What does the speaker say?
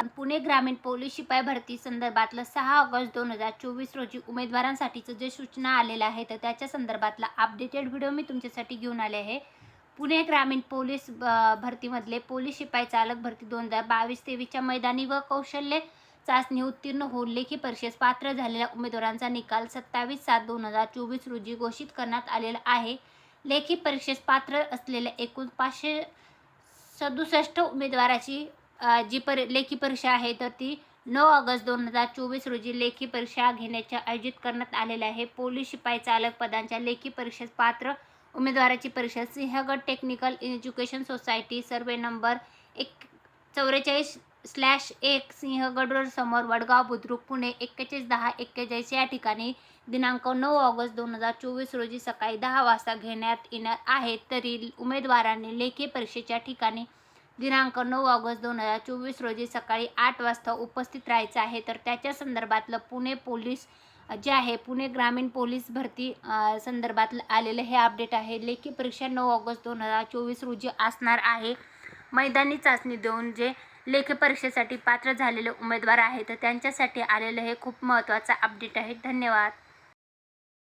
पुणे ग्रामीण पोलीस शिपाई भरती संदर्भातलं सहा ऑगस्ट दोन हजार चोवीस रोजी उमेदवारांसाठीचं जे सूचना आलेलं आहे तर त्याच्या संदर्भातला अपडेटेड व्हिडिओ मी तुमच्यासाठी घेऊन आले आहे. पुणे ग्रामीण पोलीस ब- भरतीमधले पोलीस शिपाई चालक भरती दोन हजार बावीस तेवीसच्या मैदानी व कौशल्य चाचणी उत्तीर्ण होऊन लेखी परीक्षेस पात्र झालेल्या उमेदवारांचा निकाल सत्तावीस सात दोन हजार चोवीस रोजी घोषित करण्यात आलेला आहे. लेखी परीक्षेस पात्र असलेल्या एकूण पाचशे सदुसष्ट उमेदवाराची जी पर लेखी परीक्षा आहे तर ती नऊ ऑगस्ट दोन हजार चोवीस रोजी लेखी परीक्षा घेण्याच्या आयोजित करण्यात आलेल्या आहे. पोलीस शिपाई चालक पदांच्या लेखी परीक्षेस पात्र उमेदवाराची परीक्षा Sinhgad technical education society survey number एक चौवेचाळीस स्लॅश एक सिंहगड रोड समोर वडगाव बुद्रुक पुणे एक्केचाळीस दहा एक्केचाळीस या ठिकाणी दिनांक नऊ ऑगस्ट दोन हजार चोवीस रोजी सकाळी दहा वाजता घेण्यात येणार आहे. तरी उमेदवारांनी लेखी परीक्षेच्या ठिकाणी दिनांक नऊ ऑगस्ट दोन हजार चोवीस रोजी सकाळी आठ वाजता उपस्थित राहायचं आहे. तर त्याच्या संदर्भातलं पुणे पोलीस जे आहे पुणे ग्रामीण पोलीस भरती संदर्भात आलेलं हे अपडेट आहे. लेखी परीक्षा नऊ ऑगस्ट दोन हजार चोवीस रोजी असणार आहे. मैदानी चाचणी देऊन जे लेखी परीक्षेसाठी पात्र झालेले उमेदवार आहेत तर त्यांच्यासाठी आलेलं हे खूप महत्त्वाचं अपडेट आहे. धन्यवाद.